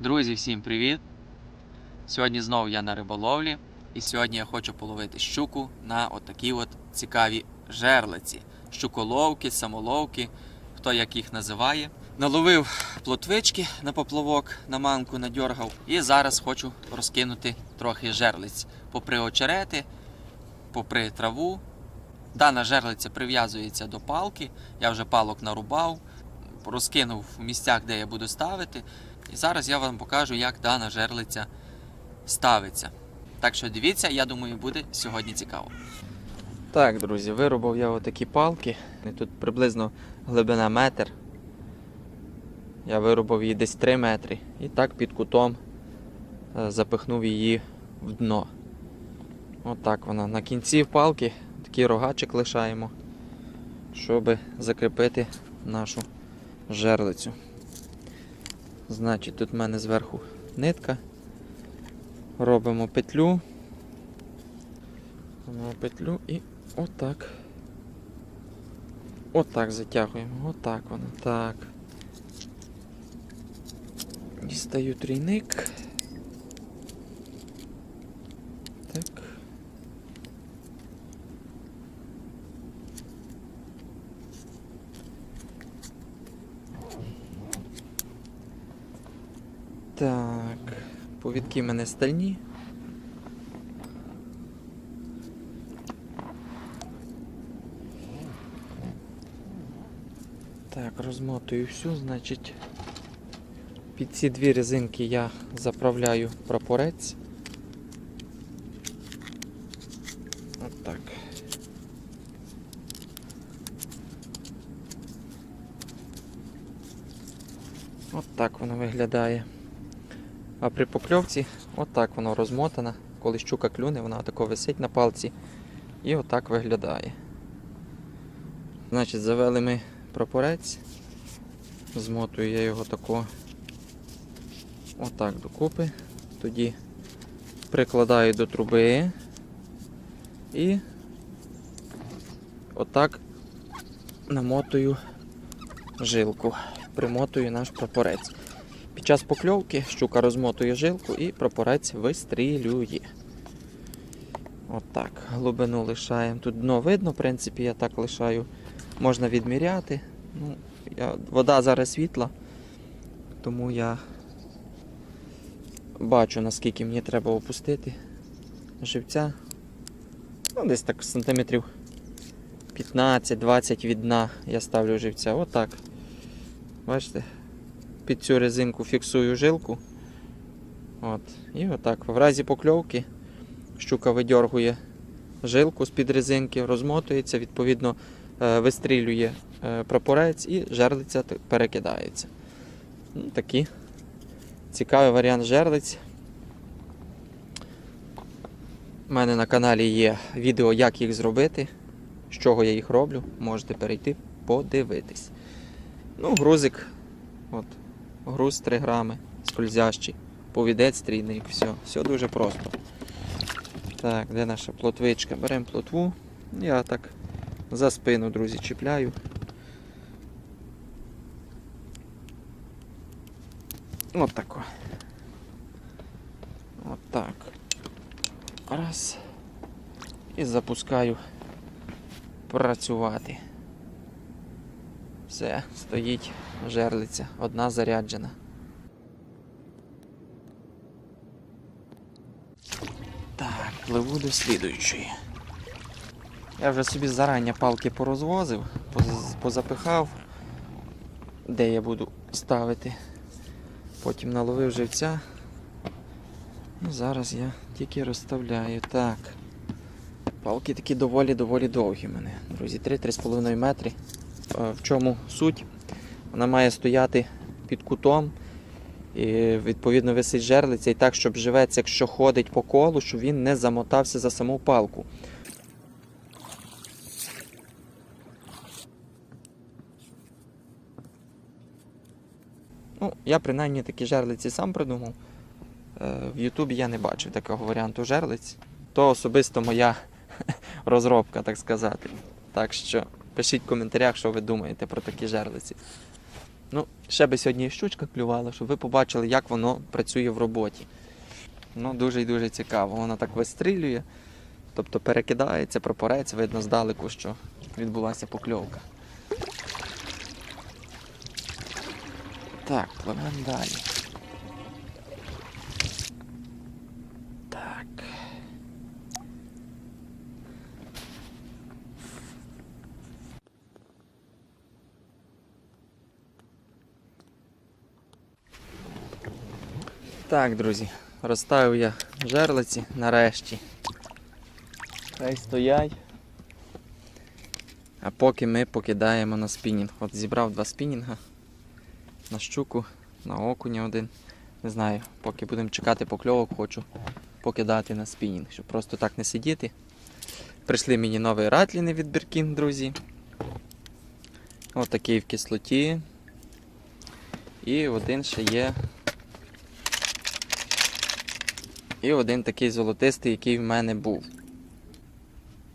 Друзі, всім привіт! Сьогодні знову я на риболовлі, і сьогодні я хочу половити щуку на отакі от цікаві жерлиці. Щуколовки, самоловки, хто як їх називає. Наловив плотвички на поплавок, на манку надьоргав. І зараз хочу розкинути трохи жерлиць. Попри очерети, попри траву. Дана жерлиця прив'язується до палки. Я вже палок нарубав, розкинув в місцях, де я буду ставити. І зараз я вам покажу, як дана жерлиця ставиться. Так що дивіться, я думаю, буде сьогодні цікаво. Так, друзі, вирубав я отакі палки. І Тут приблизно глибина метр. Я вирубав її десь 3 метри. І так під кутом е, запихнув її в дно. Отак вона. На кінці палки такий рогачик лишаємо, щоб закріпити нашу жерлицю. Значить, тут в мене зверху нитка. Робимо петлю. Робимо петлю і отак. Отак затягуємо. Отак воно. Так. Дістаю трійник. Так. Так, повідки в мене стальні. Так, розмотую всю, значить, під ці дві резинки я заправляю прапорець. От так. От воно виглядає. А при покльовці отак воно розмотано. Коли щука клюне, вона отако висить на палці і отак виглядає. Значить, завели ми прапорець. Змотую я його тако отак докупи. Тоді прикладаю до труби і отак намотую жилку, примотую наш прапорець. Під час покльовки щука розмотує жилку і прапорець вистрілює. Отак. Глибину лишаємо. Тут дно видно, в принципі, я так лишаю. Можна відміряти. Ну, я, вода зараз світла, тому я бачу, наскільки мені треба опустити живця. Ну, десь так сантиметрів 15-20 від дна я ставлю живця. Отак. Бачите? Під цю резинку фіксую жилку. От. І отак. В разі покльовки щука видьоргує жилку з-під резинки, розмотується, відповідно е, вистрілює е, прапорець і жерлиця перекидається. Ну, Такий цікавий варіант жерлиць. У мене на каналі є відео, як їх зробити, з чого я їх роблю. Можете перейти подивитись. Ну, грузик. От, груз 3 грами, скользящий, повідець трійник, все, все дуже просто. Так, де наша плотвичка? Беремо плотву. Я так за спину, друзі, чіпляю. От тако. От так. Раз. І запускаю працювати. Все, стоїть жерлиця, одна заряджена. Так, пливу до слідуючої. Я вже собі зарані палки порозвозив, позапихав, де я буду ставити. Потім наловив живця. І зараз я тільки розставляю. Так. Палки такі доволі-доволі довгі в мене. Друзі, 3-3,5 метри. Е, В чому суть? Вона має стояти під кутом. І відповідно висить жерлиця і так, щоб живець, якщо ходить по колу, щоб він не замотався за саму палку. Ну, я принаймні такі жерлиці сам придумав. Е, В Ютубі я не бачив такого варіанту жерлиць. То особисто моя розробка, так сказати. Так що пишіть в коментарях, що ви думаєте про такі жерлиці. Ну, ще би сьогодні і щучка клювала, щоб ви побачили, як воно працює в роботі. Ну, дуже і дуже цікаво. Воно так вистрілює, тобто перекидається, прапорець, видно здалеку, що відбулася покльовка. Так, пливемо далі. Так. Так, друзі, розставив я жерлиці нарешті. Хай стоять. А поки ми покидаємо на спінінг. От зібрав два спінінга на щуку, на окуня один. Не знаю, поки будемо чекати покльовок, хочу покидати на спінінг, щоб просто так не сидіти. Прийшли мені нові ратліни від Біркін, друзі. Ось такий в кислоті. І один ще є. І один такий золотистий, який в мене був.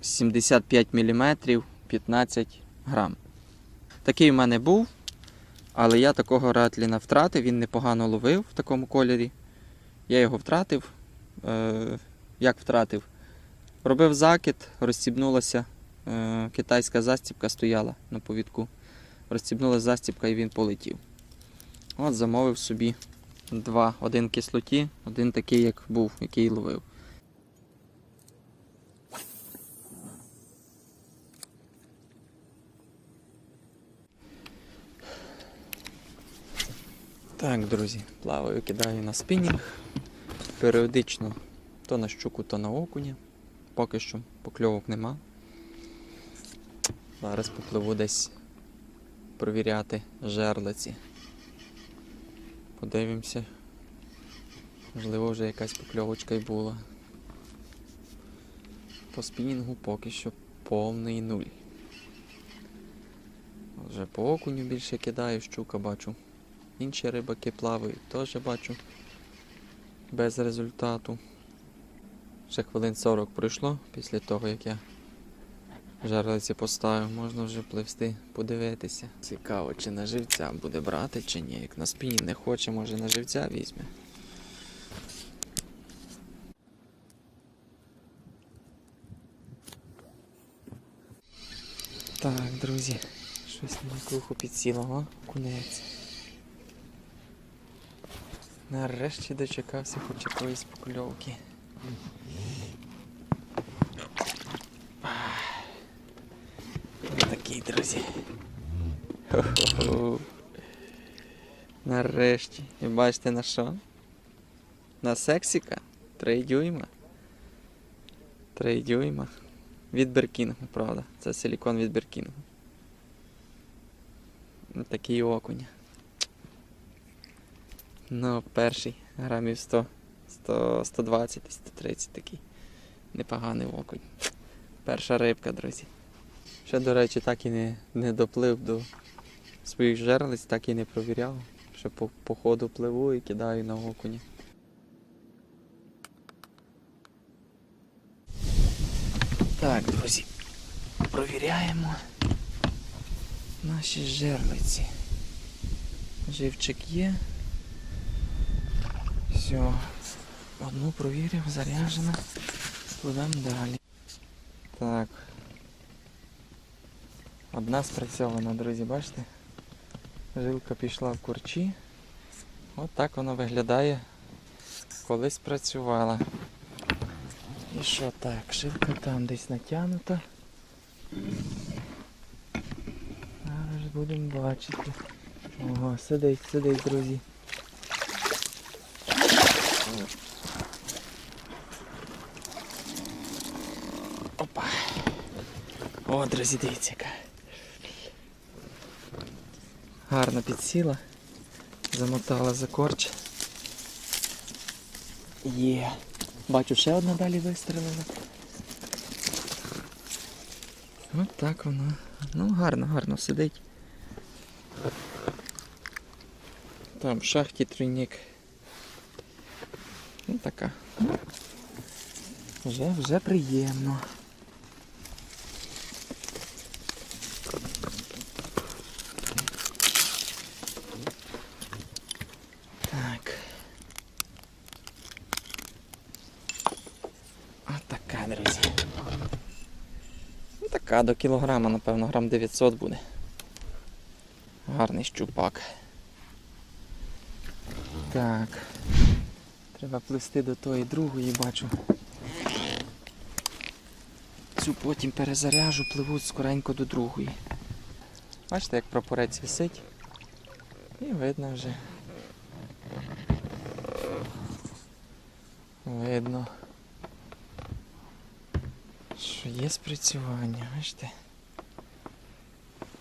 75 мм 15 грам. Такий в мене був, але я такого ратліна втратив, він непогано ловив в такому кольорі. Я його втратив. Е, як втратив? Робив закид, розстібнулася е, китайська застібка стояла на повідку. Розстібнулася застібка і він полетів. От замовив собі два. Один кислоті, один такий, як був, який ловив. Так, друзі, плаваю, кидаю на спінінг. Періодично то на щуку, то на окуня. Поки що покльовок нема. Зараз попливу десь провіряти жерлиці. Подивимося. Можливо, вже якась покльовочка й була. По спінінгу поки що повний нуль. Вже по окуню більше кидаю, щука бачу. Інші рибаки плавають, теж бачу без результату. Ще хвилин 40 пройшло після того, як я жерлиці поставив, можна вже пливсти, подивитися. Цікаво, чи на живця буде брати, чи ні. Як на спині не хоче, може на живця візьме. Так, друзі, щось на круху підсіло, о, кунець. Нарешті дочекався хоч якоїсь покльовки. Такий, друзі. Хо-хо-хо. Нарешті. І бачите на що? На сексіка? Три дюйма. Три дюйма. Від Беркінгу, правда. Це силікон від Беркінгу. Такий окунь. Ну, перший грамів 100, 100 120 130 такий. Непоганий окунь. Перша рибка, друзі. Ще, до речі, так і не, не доплив до своїх жерлиць, так і не провіряв. Ще по, по ходу пливу і кидаю на окуня. Так, друзі, провіряємо наші жерлиці. Живчик є. Все. Одну провірив, заряджена. Пливемо далі. Так. Одна спрацьована, друзі, бачите? Жилка пішла в курчі. От так воно виглядає, коли спрацювала. І що так, жилка там десь натягнута. Зараз будемо бачити. Ого, сидить, сидить, друзі. Опа. О, друзі, дивіться Гарно підсіла. Замотала за корч. Є. Бачу, ще одна далі вистрелила. От так воно. Ну, гарно, гарно сидить. Там в шахті тройник. Ну така. Вже, вже приємно. Так. Отака, друзі. Ну, така до кілограма, напевно, грам 900 буде. Гарний щупак. Так. Треба плисти до тої другої, бачу. Цю потім перезаряжу, пливу скоренько до другої. Бачите, як прапорець висить. І видно вже. Видно. Що є спрацювання, бачите?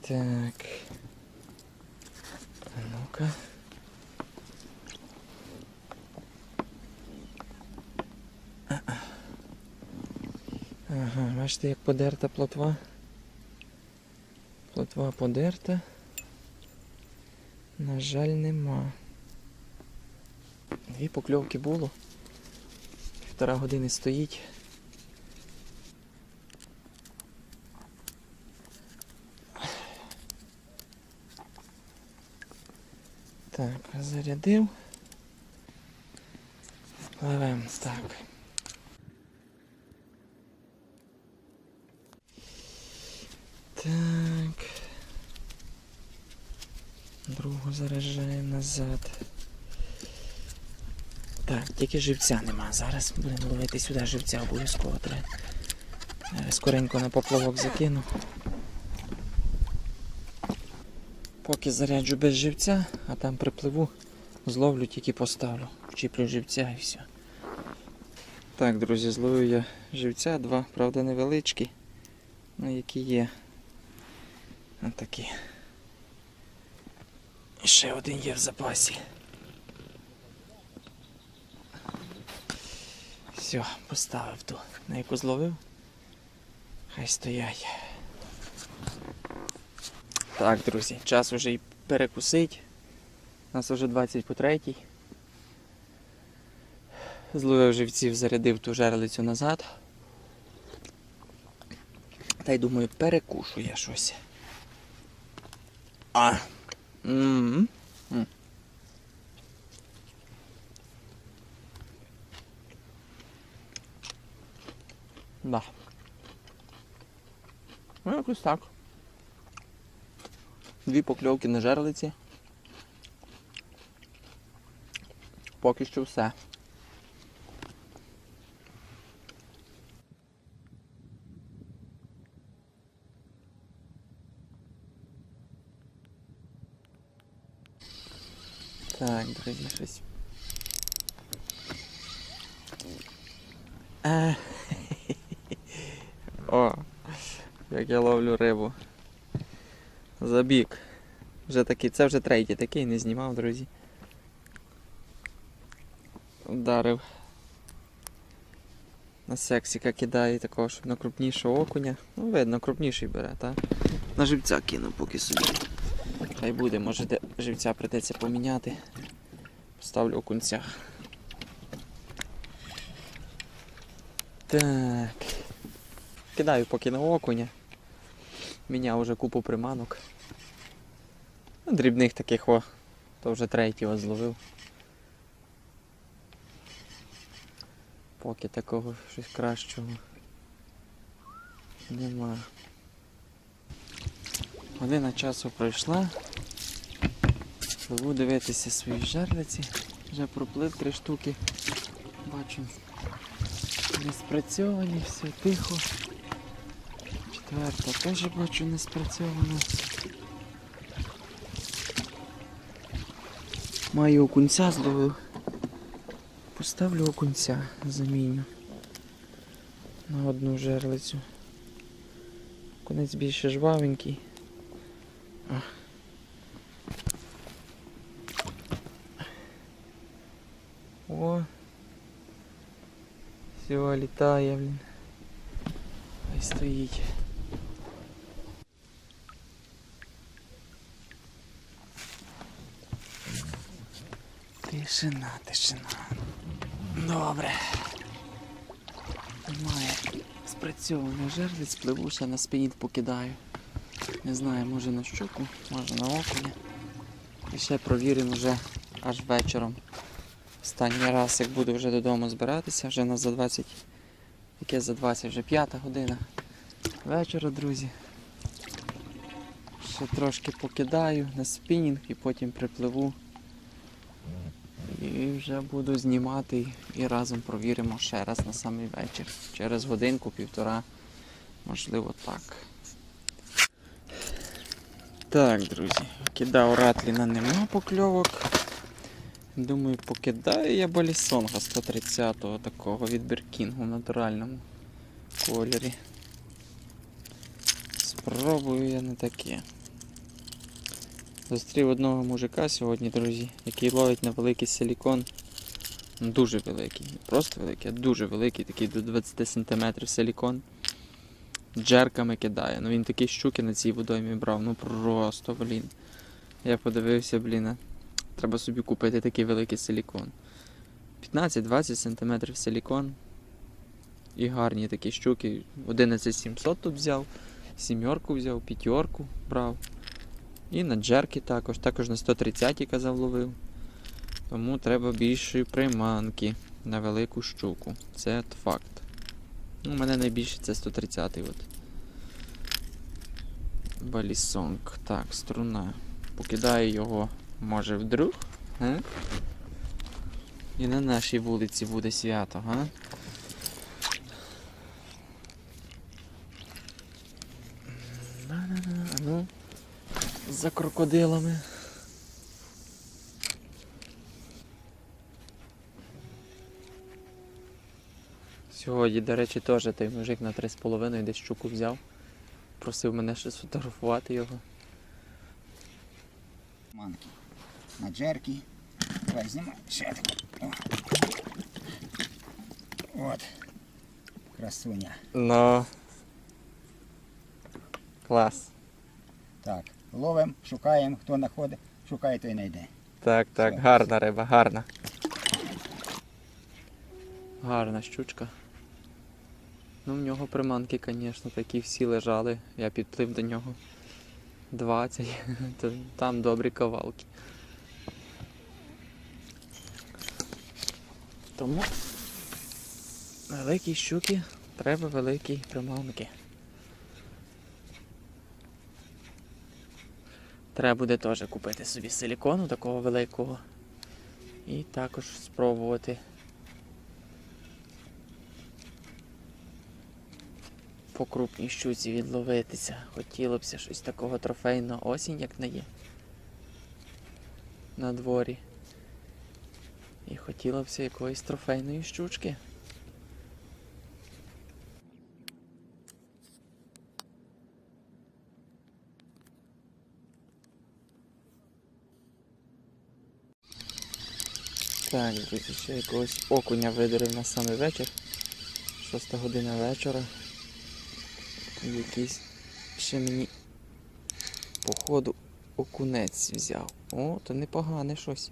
Так. А ну-ка. Ага, бачите, як подерта плотва. Плотва подерта. На жаль, нема. Дві покльовки було. Півтора години стоїть. Так, зарядив. Пливем, так. Так. Другу заряджаємо назад. Так, тільки живця нема. Зараз будемо ловити сюди живця обов'язково. Зараз скоренько на поплавок закину. Поки заряджу без живця, а там припливу, зловлю, тільки поставлю. Вчіплю живця і все. Так, друзі, зловив я живця, два, правда, невеличкі, ну які є. Отакі. І ще один є в запасі. Все, поставив ту, на яку зловив. Хай стоять. Так, друзі, час вже і перекусить. У нас вже 20 по 3. Зловив живців, зарядив ту жерлицю назад. Та й думаю, перекушу я щось. А. М. М. Да. Ну, якось так. Дві покльовки на жерлиці. Поки що все. Так, друзі, щось. Е, О, як я ловлю рибу. Забіг. Вже такий, це вже третій такий, не знімав, друзі. Вдарив. На сексіка кидає такого, щоб на крупнішого окуня. Ну, видно, крупніший бере, так? На живця кинув поки собі. Хай буде, може де живця придеться поміняти. Поставлю окунця. Так. Кидаю поки на окуня. Міняв вже купу приманок. Ну, дрібних таких о, то вже третього зловив. Поки такого щось кращого нема. Година часу пройшла. Пливу дивитися свої жерлиці. Вже проплив три штуки. Бачу. Не спрацьовані, все тихо. Четверта теж бачу не спрацьована. Маю окунця зловив. Поставлю окунця, заміню на одну жерлицю. Конець більше жвавенький. А. О. Все, літає, блін. Хай стоїть. Тишина, тишина. Добре. Немає спрацьованих жерлиць, пливу ще на спиніт покидаю. Не знаю, може на щуку, може на окуня. І ще провіримо вже аж вечором. Останній раз, як буду вже додому збиратися, вже на за 20. Яке за 20, вже п'ята година вечора, друзі. Ще трошки покидаю на спінінг і потім припливу. І вже буду знімати і разом провіримо ще раз на самий вечір. Через годинку, півтора, можливо так. Так, друзі, кидав Ратліна нема покльовок. Думаю, покидаю я Балісонга 130-го такого від Беркінгу в натуральному кольорі. Спробую я не таке. Зустрів одного мужика сьогодні, друзі, який ловить на великий силікон. Ну, Дуже великий. Не просто великий, а дуже великий, такий до 20 см силікон. Джерками кидає. Ну він такі щуки на цій водоймі брав. Ну просто, блін. Я подивився, блін. Треба собі купити такий великий силікон. 15-20 см силікон. І гарні такі щуки. 11700 тут взяв, сімерку взяв, п'ятерку брав. І на джерки також. Також на 130 казав ловив. Тому треба більшої приманки на велику щуку. Це факт. Ну, У мене найбільше це 130 от. Балісонг. Так, струна. Покидаю його, може, вдруг. А? І на нашій вулиці буде свято, га? На-на-на, а ну за крокодилами. Сьогодні, до речі, теж той мужик на 3,5 десь щуку взяв. Просив мене ще сфотографувати його. манки. На джерки. Давай знімай ще таку. От. Красуня. Ну. Клас. Так. Ловимо, шукаємо, хто знаходить, шукає, той знайде. Так, так, Все. гарна риба, гарна. Гарна щучка. Ну, в нього приманки, звісно, такі всі лежали. Я підплив до нього 20. Там добрі кавалки. Тому великі щуки треба великі приманки. Треба буде теж купити собі силікону такого великого. І також спробувати по крупній щуці відловитися. Хотілося б щось такого трофейного осінь, як не є. На дворі. І хотілося б якоїсь трофейної щучки. Так, друзі, ще якогось окуня видерив на самий вечір. Шоста година вечора. Якийсь ще мені походу окунець взяв. О, то непогане щось.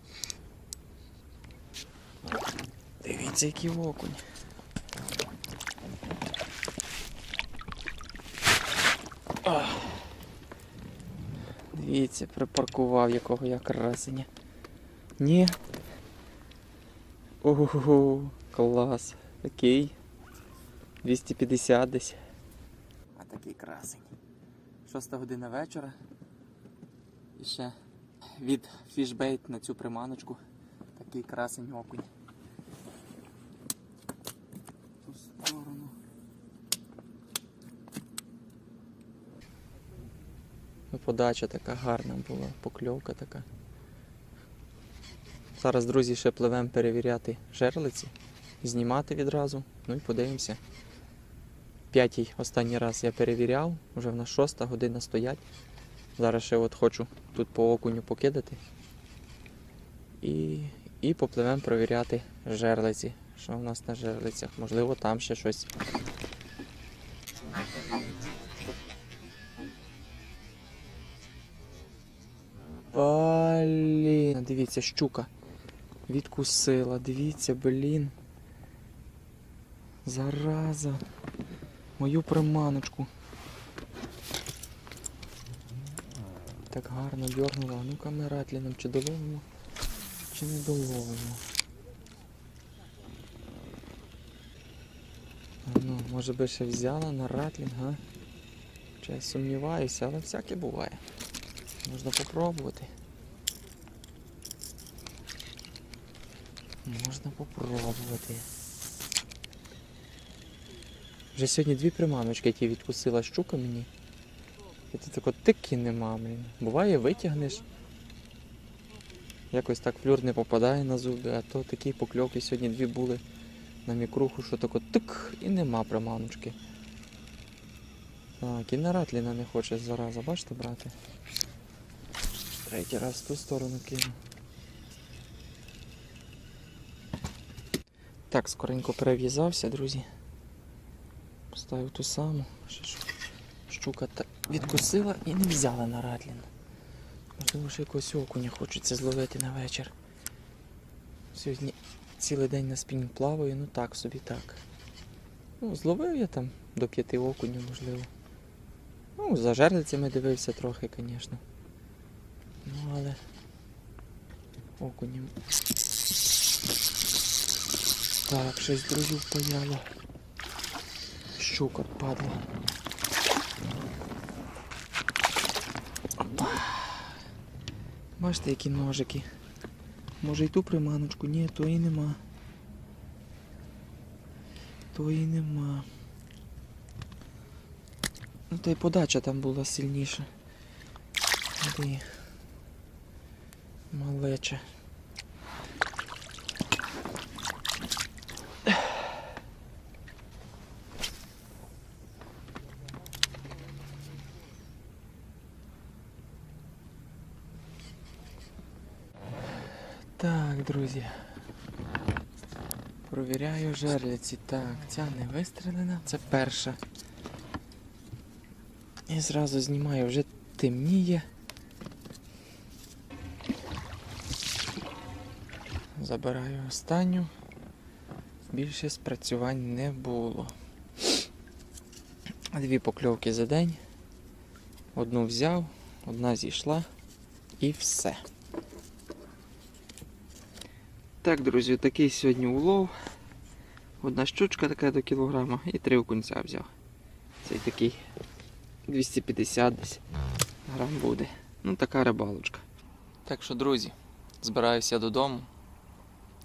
Дивіться, який окунь. Ах. Дивіться, припаркував якого я красення. Ні, Ого, клас. Такий. 250 десь. А такий красень. Шоста година вечора. І ще від фішбейт на цю приманочку. Такий красень окунь. Ту сторону. Ну, Подача така гарна була, покльовка така. Зараз, друзі, ще пливемо перевіряти жерлиці, знімати відразу, ну і подивимося. П'ятій останній раз я перевіряв, вже в нас шоста година стоять. Зараз ще от хочу тут по окуню покидати. І, і попливемо перевіряти жерлиці. Що в нас на жерлицях? Можливо, там ще щось. Блін, дивіться, щука. Відкусила, дивіться, блін. Зараза. Мою приманочку. Так гарно дьорнула. Ну-ка ми ратліном чи доловимо. чи не доловимо? Ну, може би ще взяла на ратлінг, а? Чи я сумніваюся, але всяке буває. Можна попробувати. Можна попробувати. Вже сьогодні дві приманочки, які відкусила щука мені. І тут тако тики нема, блін. Буває, витягнеш. Якось так флюр не попадає на зуби, а то такі покльовки сьогодні дві були на мікруху, що тако тик і нема приманочки. Так, і на ратліна не хоче зараза, бачите, брати? Третій раз в ту сторону кину. Так, скоренько перев'язався, друзі. Поставив ту саму. Щука відкусила і не взяла на ратлін. Можливо, ще якогось окуня хочеться зловити на вечір. Сьогодні цілий день на спінінг плаваю, ну так собі так. Ну, зловив я там до п'яти окунів, можливо. Ну, за жерлицями дивився трохи, звісно. Ну, але окунів. Так, щось друзів впаяло. Щука падла. Опа. Бачите, які ножики. Може і ту приманочку? Ні, тої нема. Тої нема. Ну та й подача там була сильніша. Малеча. Так, друзі. Провіряю жерлиці. Так, ця не вистрелена, це перша. І зразу знімаю, вже темніє. Забираю останню. Більше спрацювань не було. Дві покльовки за день. Одну взяв, одна зійшла і все. Так, друзі, такий сьогодні улов. Одна щучка така до кілограма і три окунця взяв. Цей такий 250 десь грам буде. Ну, така рибалочка. Так що, друзі, збираюся додому.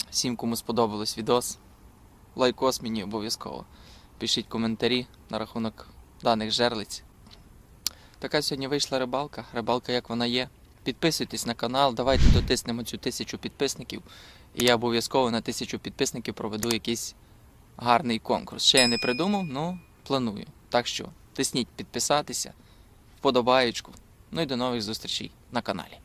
Всім, кому сподобалось відос, лайкос мені обов'язково. Пишіть коментарі на рахунок даних жерлиць. Така сьогодні вийшла рибалка. Рибалка, як вона є. Підписуйтесь на канал, давайте дотиснемо цю тисячу підписників. І я обов'язково на тисячу підписників проведу якийсь гарний конкурс. Ще я не придумав, але планую. Так що тисніть підписатися, вподобаєчку. Ну і до нових зустрічей на каналі.